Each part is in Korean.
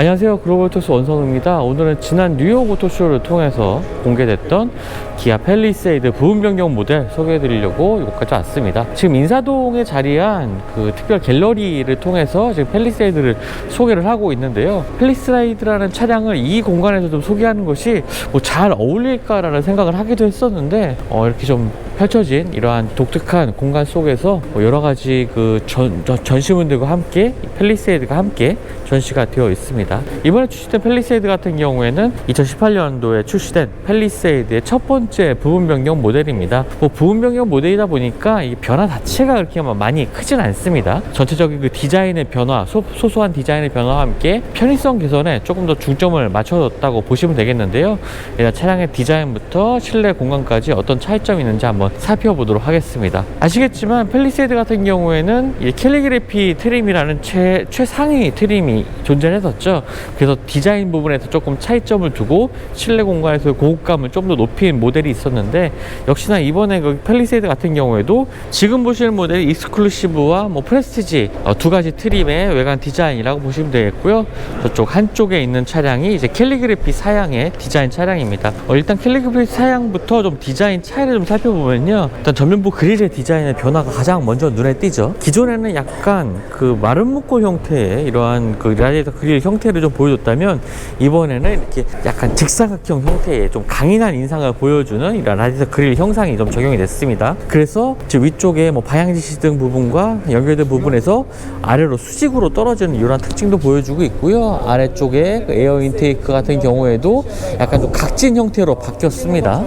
안녕하세요. 글로벌 토스 원성우입니다. 오늘은 지난 뉴욕 오토쇼를 통해서 공개됐던 기아 펠리세이드 부분 변경 모델 소개해 드리려고 이곳까지 왔습니다. 지금 인사동에 자리한 그 특별 갤러리를 통해서 지금 펠리세이드를 소개를 하고 있는데요. 펠리세이드라는 차량을 이 공간에서 좀 소개하는 것이 뭐 잘 어울릴까라는 생각을 하기도 했었는데 어, 이렇게 좀 펼쳐진 이러한 독특한 공간 속에서 뭐 여러 가지 그 전, 저- 전시물들과 함께 이 펠리세이드가 함께 전시가 되어 있습니다. 이번에 출시된 펠리세이드 같은 경우에는 2018년도에 출시된 펠리세이드의 첫 번째 부분 변경 모델입니다. 뭐 부분 변경 모델이다 보니까 이 변화 자체가 그렇게 막 많이 크진 않습니다. 전체적인 그 디자인의 변화, 소, 소소한 디자인의 변화와 함께 편의성 개선에 조금 더 중점을 맞춰줬다고 보시면 되겠는데요. 일단 차량의 디자인부터 실내 공간까지 어떤 차이점이 있는지 한번 살펴보도록 하겠습니다. 아시겠지만 펠리세이드 같은 경우에는 이 캘리그래피 트림이라는 최, 최상위 트림이 존재했었죠. 그래서 디자인 부분에서 조금 차이점을 두고 실내 공간에서 고급감을 좀 더 높인 모델이 있었는데 역시나 이번에 그 펠리세이드 같은 경우에도 지금 보시는 모델이 익스클루시브와 뭐 프레스티지 어, 두 가지 트림의 외관 디자인이라고 보시면 되겠고요. 저쪽 한쪽에 있는 차량이 이제 캘리그래피 사양의 디자인 차량입니다. 어, 일단 캘리그래피 사양부터 좀 디자인 차이를 좀 살펴보면 요. 일단 전면부 그릴의 디자인의 변화가 가장 먼저 눈에 띄죠. 기존에는 약간 그 마른 묶고 형태의 이러한 그 라디에이터 그릴 형태를 좀 보여줬다면 이번에는 이렇게 약간 직사각형 형태의 좀 강인한 인상을 보여주는 이런 라디에이터 그릴 형상이 좀 적용이 됐습니다. 그래서 위쪽에 뭐 방향지 시 등 부분과 연결된 부분에서 아래로 수직으로 떨어지는 이런 특징도 보여주고 있고요. 아래쪽에 그 에어 인테이크 같은 경우에도 약간 좀 각진 형태로 바뀌었습니다.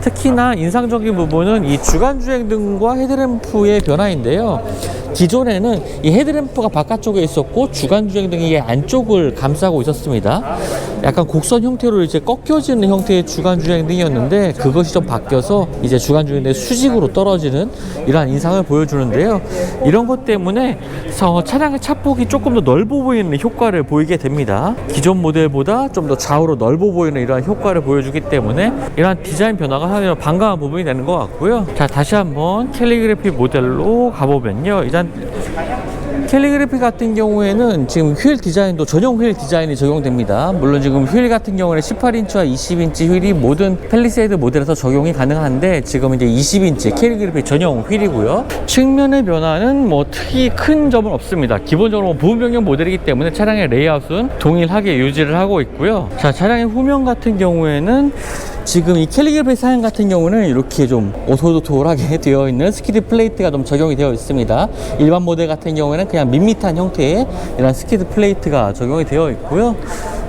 특히나 인상적인 부분은 이 주간 주행 등과 헤드램프의 변화인데요. 기존에는 이 헤드램프가 바깥쪽에 있었고 주간 주행 등이 이 안쪽을 감싸고 있었습니다. 약간 곡선 형태로 이제 꺾여지는 형태의 주간 주행 등이었는데 그것이 좀 바뀌어서 이제 주간 주행 등이 수직으로 떨어지는 이러한 인상을 보여주는데요. 이런 것 때문에 서- 차량의 차폭이 조금 더 넓어 보이는 효과를 보이게 됩니다. 기존 모델보다 좀 더 좌우로 넓어 보이는 이러한 효과를 보여주기 때문에 이러한 디자인 변화가 상당히 반가운 부분이 되는 것 같고요. 자, 다시 한번 캘리그래피 모델로 가보면요. 일단 캘리그래피 같은 경우에는 지금 휠 디자인도 전용 휠 디자인이 적용됩니다. 물론 지금 휠 같은 경우는 18인치와 20인치 휠이 모든 펠리세이드 모델에서 적용이 가능한데 지금 이제 20인치 캘리그래피 전용 휠이고요. 측면의 변화는 뭐 특히 큰 점은 없습니다. 기본적으로 뭐 부분 변경 모델이기 때문에 차량의 레이아웃은 동일하게 유지를 하고 있고요. 자, 차량의 후면 같은 경우에는 지금 이 캘리그래피 사양 같은 경우는 이렇게 좀 오솔도솔하게 되어 있는 스키드 플레이트가 좀 적용이 되어 있습니다. 일반 모델 같은 경우에는 그냥 밋밋한 형태의 이런 스키드 플레이트가 적용이 되어 있고요.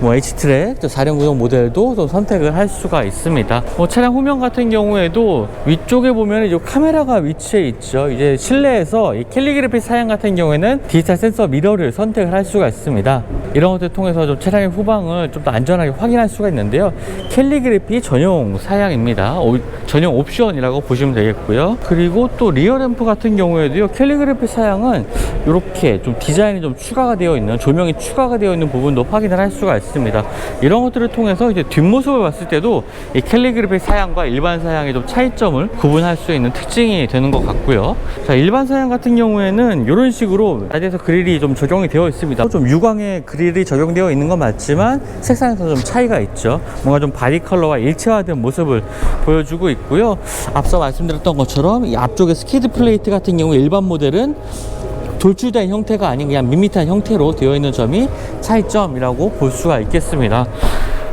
뭐 H트랙, 4륜 구동 모델도 좀 선택을 할 수가 있습니다. 뭐 차량 후면 같은 경우에도 위쪽에 보면 이 카메라가 위치해 있죠. 이제 실내에서 이 캘리그래피 사양 같은 경우에는 디지털 센서 미러를 선택을 할 수가 있습니다. 이런 것들 통해서 좀 차량의 후방을 좀 더 안전하게 확인할 수가 있는데요. 캘리그래피 전용 사양입니다. 오- 전용 옵션이라고 보시면 되겠고요. 그리고 또 리어 램프 같은 경우에도요. 캘리그래피 사양은 이렇게 좀 디자인이 좀 추가가 되어 있는 조명이 추가가 되어 있는 부분도 확인을 할 수가 있습니다. 이런 것들을 통해서 이제 뒷모습을 봤을 때도 이 캘리그래피 사양과 일반 사양의 좀 차이점을 구분할 수 있는 특징이 되는 것 같고요. 자, 일반 사양 같은 경우에는 이런 식으로 라디에서 그릴이 좀 적용이 되어 있습니다. 좀 유광의 그릴이 적용되어 있는 건 맞지만 색상에서 좀 차이가 있죠. 뭔가 좀 바디 컬러와 일체화된 모습을 보여주고 있고요. 앞서 말씀드렸던 것처럼 이 앞쪽에 스키드 플레이트 같은 경우 일반 모델은 돌출된 형태가 아닌 그냥 밋밋한 형태로 되어 있는 점이 차이점이라고 볼 수가 있겠습니다.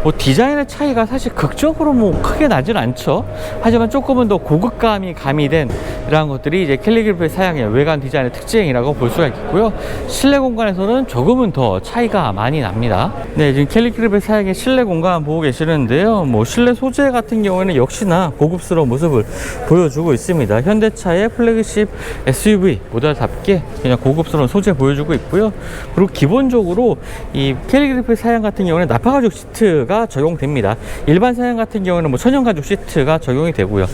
뭐 디자인의 차이가 사실 극적으로 뭐 크게 나진 않죠. 하지만 조금은 더 고급감이 가미된 이러한 것들이 이제 캘리그래피 사양의 외관 디자인의 특징이라고 볼 수가 있겠고요. 실내 공간에서는 조금은 더 차이가 많이 납니다. 네, 지금 캘리그래피 사양의 실내 공간 보고 계시는데요. 뭐 실내 소재 같은 경우에는 역시나 고급스러운 모습을 보여주고 있습니다. 현대차의 플래그십 SUV 모델답게 그냥 고급스러운 소재 보여주고 있고요. 그리고 기본적으로 이 캘리그래피 사양 같은 경우는 나파 가죽 시트가 적용됩니다. 일반 사양 같은 경우는 뭐 천연 가죽 시트가 적용이 되고요.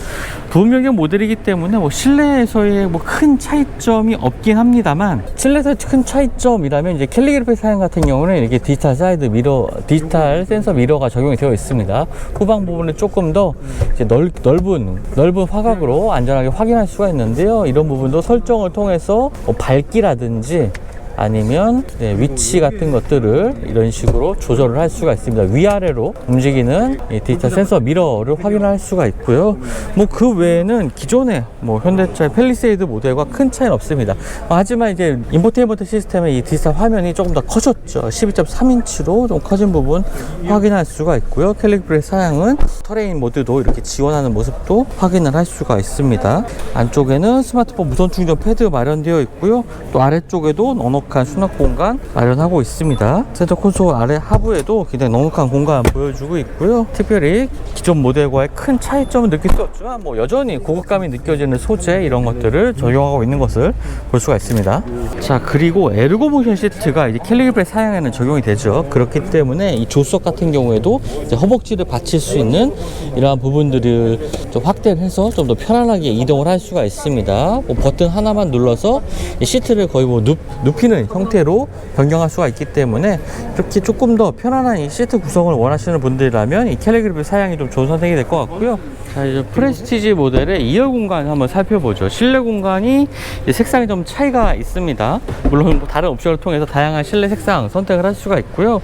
부분 변경 모델이기 때문에 뭐 실내에서의 뭐 큰 차이점이 없긴 합니다만 실내에서 큰 차이점이라면 이제 캘리그래피 사양 같은 경우는 이렇게 디지털 사이드 미러, 디지털 센서 미러가 적용이 되어 있습니다. 후방 부분은 조금 더 이제 넓, 넓은 넓은 화각으로 안전하게 확인할 수가 있는데요. 이런 부분도 설정을 통해서 뭐 밝기라든지 아니면 네, 위치 같은 것들을 이런 식으로 조절을 할 수가 있습니다. 위아래로 움직이는 이 디지털 센서 미러를 확인할 수가 있고요. 뭐 그 외에는 기존의 뭐 현대차 펠리세이드 모델과 큰 차이는 없습니다. 어, 하지만 이제 인포테인먼트 시스템의 이 디지털 화면이 조금 더 커졌죠. 12.3인치로 좀 커진 부분 확인할 수가 있고요. 캘리브레 사양은 터레인 모드도 이렇게 지원하는 모습도 확인을 할 수가 있습니다. 안쪽에는 스마트폰 무선 충전 패드 마련되어 있고요. 또 아래쪽에도 넉넉한 수납 공간 마련하고 있습니다. 센터 콘솔 아래 하부에도 굉장히 넉넉한 공간 보여주고 있고요. 특별히 기존 모델과의 큰 차이점은 느낄 수 없지만 뭐 여전히 고급감이 느껴지는 소재 이런 것들을 적용하고 있는 것을 볼 수가 있습니다. 자 그리고 에르고 모션 시트가 이제 캘리브레 사양에는 적용이 되죠. 그렇기 때문에 이 조수석 같은 경우에도 허벅지를 받칠 수 있는 이러한 부분들을 좀 확대를 해서 좀 더 편안하게 이동을 할 수가 있습니다. 뭐 버튼 하나만 눌러서 이 시트를 거의 뭐 눕, 눕히는 형태로 변경할 수가 있기 때문에 이렇게 조금 더 편안한 이 시트 구성을 원하시는 분들이라면 이 캘리그래피 사양이 좀 좋은 선택이 될 것 같고요. 자, 이제 프레스티지 모델의 2열 공간 한번 살펴보죠. 실내 공간이 색상이 좀 차이가 있습니다. 물론 뭐 다른 옵션을 통해서 다양한 실내 색상 선택을 할 수가 있고요.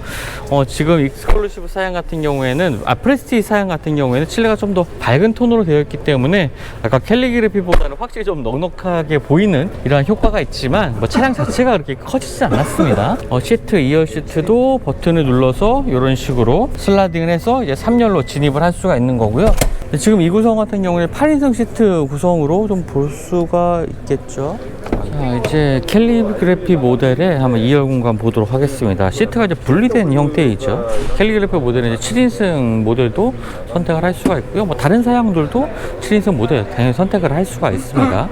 어, 지금 익스클루시브 사양 같은 경우에는 아 프레스티지 사양 같은 경우에는 실내가 좀 더 밝은 톤으로 되어 있기 때문에 아까 캘리그래피보다는 확실히 좀 넉넉하게 보이는 이러한 효과가 있지만 뭐 차량 자체가 그렇게 커지지 않았습니다. 어, 시트 2열 시트도 버튼을 눌러서 이런 식으로 슬라이딩을 해서 이제 3열로 진입을 할 수가 있는 거고요. 근데 지금 이 구성 같은 경우는 8인승 시트 구성으로 좀 볼 수가 있겠죠. 자, 이제 캘리그래피 모델의 한번 2열 공간 보도록 하겠습니다. 시트가 이제 분리된 형태이죠. 캘리그래피 모델은 이제 7인승 모델도 선택을 할 수가 있고요. 뭐 다른 사양들도 7인승 모델 당연히 선택을 할 수가 있습니다.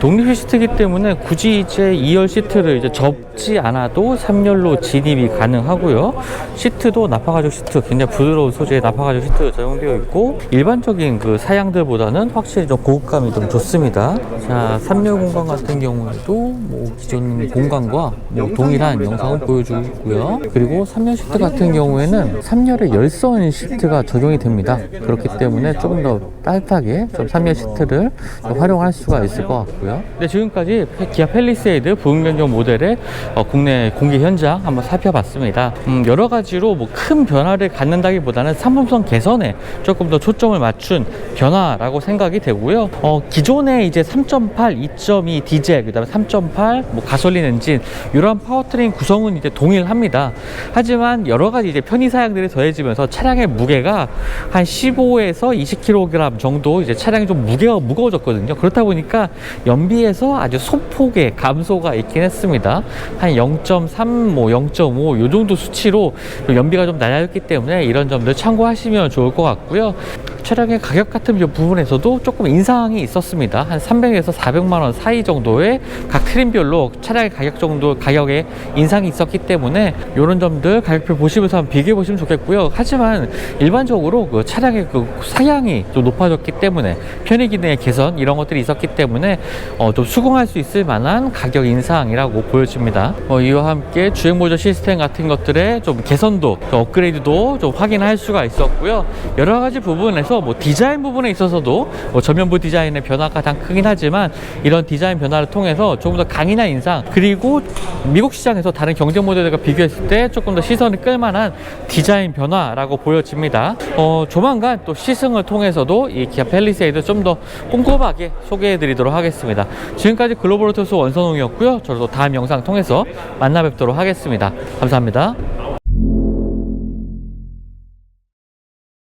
독립 시트이기 때문에 굳이 이제 2열 시트를 이제 접지 않아도 3열로 진입이 가능하고요. 시트도 나파가죽 시트, 굉장히 부드러운 소재의 나파가죽 시트 적용되어 있고 일반적인 그 사양들보다는 확실히 좀 고급감이 좀 좋습니다. 자, 3열 공간 같은 경우에도 뭐 기존 공간과 뭐 동일한 영상을 보여주고 있고요. 그리고 3열 시트 같은 경우에는 3열에 열선 시트가 적용이 됩니다. 그렇기 때문에 조금 더 따뜻하게 좀 3열 시트를 좀 활용할 수가 있을 것 같고요. 네, 지금까지 기아 펠리세이드 부분 변경 모델의 어, 국내 공개 현장 한번 살펴봤습니다. 음, 여러 가지로 뭐 큰 변화를 갖는다기보다는 상품성 개선에 조금 더 초점을 맞춘 변화라고 생각이 되고요. 어, 기존에 이제 3.8, 2.2 디젤, 그다음에 3.8 뭐 가솔린 엔진 이런 파워트레인 구성은 이제 동일합니다. 하지만 여러 가지 이제 편의 사양들이 더해지면서 차량의 무게가 한 15에서 20kg 정도 이제 차량이 좀 무게가 무거워졌거든요. 그렇다 보니까 연 비에서 아주 소폭의 감소가 있긴 했습니다. 한 0.3, 뭐 0.5 요 정도 수치로 좀 연비가 좀 낮아졌기 때문에 이런 점들 참고하시면 좋을 것 같고요. 차량의 가격 같은 부분에서도 조금 인상이 있었습니다. 한 300에서 400만 원 사이 정도의 각 트림별로 차량의 가격 정도 가격에 인상이 있었기 때문에 이런 점들 가격표 보시면서 한번 비교해 보시면 좋겠고요. 하지만 일반적으로 그 차량의 그 사양이 좀 높아졌기 때문에 편의 기능의 개선 이런 것들이 있었기 때문에 어, 좀 수긍할 수 있을 만한 가격 인상이라고 보여집니다. 어, 이와 함께 주행 보조 시스템 같은 것들의 좀 개선도, 좀 업그레이드도 좀 확인할 수가 있었고요. 여러 가지 부분에서 뭐 디자인 부분에 있어서도 뭐 전면부 디자인의 변화가 가장 크긴 하지만 이런 디자인 변화를 통해서 조금 더 강인한 인상 그리고 미국 시장에서 다른 경쟁 모델들과 비교했을 때 조금 더 시선을 끌만한 디자인 변화라고 보여집니다. 어, 조만간 또 시승을 통해서도 이 기아 펠리세이드 좀 더 꼼꼼하게 소개해 드리도록 하겠습니다. 지금까지 글로벌 토스 원선홍이었고요. 저도 다음 영상 통해서 만나 뵙도록 하겠습니다. 감사합니다.